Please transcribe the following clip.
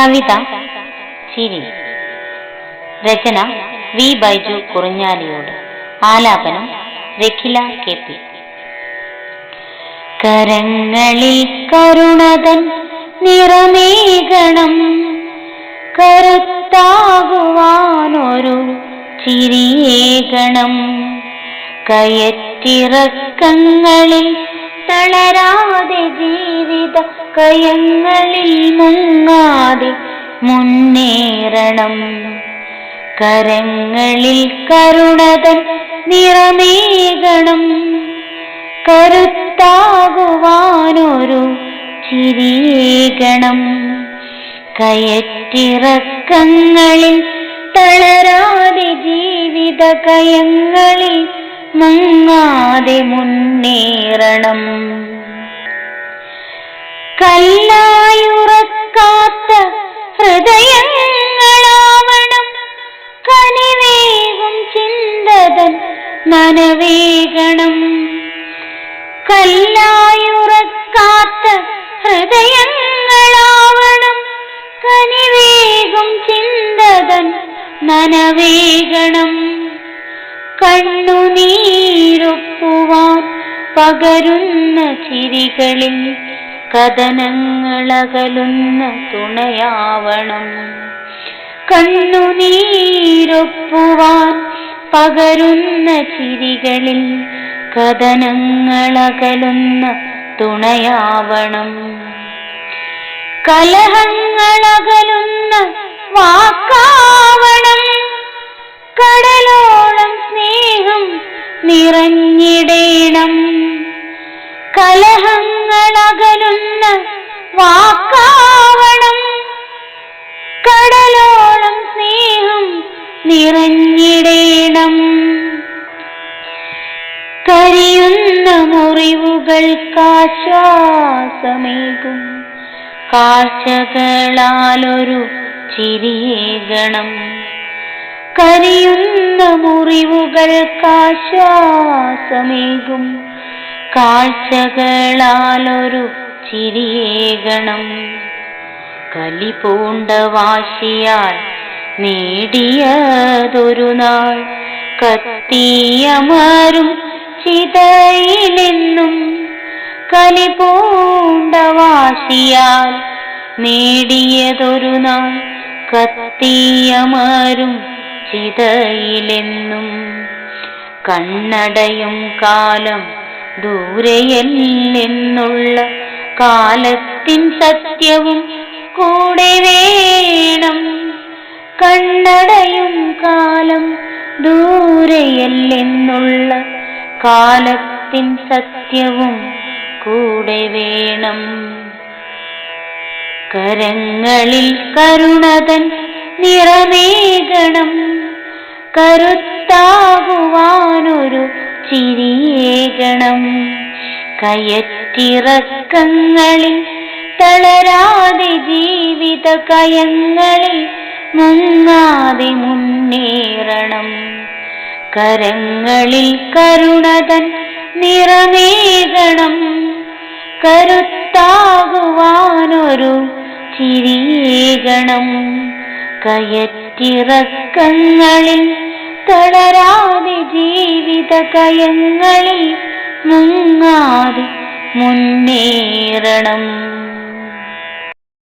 കവിത ചിരി. രചന വി. ബൈജു കുറിഞ്ഞാലിയോട്. ആലാപനം രഖില കെ. പി. കരങ്ങളിൽ കരുണതൻ നിറമേകണം. കരുത്താകുവാനൊരു ചിരിയേകണം. കയറ്റിറക്കങ്ങളിൽ തളരാതെ ജീവിത കയങ്ങളിൽ മുങ്ങാതെ മുന്നേറണം. കരങ്ങളിൽ കരുണതൻ നിറമേകണം. കരുത്താകുവാനൊരു ചിരിയേകണം. കയറ്റിറക്കങ്ങളിൽ തളരാതെ ജീവിത കയങ്ങളിൽ മുങ്ങാതെ മുന്നേറണം. കല്ലായുറക്കാത്ത ഹൃദയങ്ങളാവണം. കനിവേകും ചിന്തതൻ നനവേകണം കല്ലായുറക്കാത്ത ഹൃദയങ്ങളാവണം. കനിവേകും ചിന്തതൻ നനവേകണം കണ്ണുനീരൊപ്പുവാൻ പകരുന്ന ചിരികളിൽ കഥനങ്ങളകലുന്ന തുണയാവണം. കണ്ണുനീരൊപ്പുവാൻ പകരുന്ന ചിരികളിൽ കഥനങ്ങളകലുന്ന തുണയാവണം. കലഹങ്ങളകലുന്ന വാക്കാവണം. കടലോളം സ്നേഹം നിറഞ്ഞിടേണം. കലഹങ്ങളകലുന്ന വാക്കാവണം. കടലോളം സ്നേഹം നിറഞ്ഞിടേണം. കരിയുന്ന മുറിവുകൾക്കാശ്വാസമേകും കാഴ്ചകളാലൊരു ചിരിയേകണം. കരിയുന്ന മുറിവുകൾക്കാശ്വാസമേകും കാഴ്ചകളാലൊരു ചിരിയേകണം. കലി പൂണ്ട വാശിയാൽ നേടിയതൊരു നാൾ. കത്തിയമരും ചിതയിലെന്നും കലി പൂണ്ട വാശിയാൽ നേടിയതൊരു നാൾ. കത്തിയമരും ചിതയിലെന്നും കണ്ണടയും കാലം ദൂരെയല്ലെന്നുള്ള കാലത്തിൻ സത്യവും കൂടെ വേണം. കണ്ണടയും കാലം ദൂരെയല്ലെന്നുള്ള കാലത്തിൻ സത്യവും കൂടെ വേണം. കരങ്ങളിൽ കരുണതൻ നിറമേകണം. കരുത്താകുവാനൊരു ചിരിയേകണം. കയറ്റിറക്കങ്ങളിൽ തളരാതെ ജീവിത കയങ്ങളിൽ മുങ്ങാതെ മുന്നേറണം. കരങ്ങളിൽ കരുണതൻ നിറമേകണം. കരുത്താകുവാനൊരു ചിരിയേകണം. കയറ്റിറക്കങ്ങളിൽ തളരാതെ ജീവിത കയങ്ങളിൽ മുങ്ങാതെ മുന്നേറണം.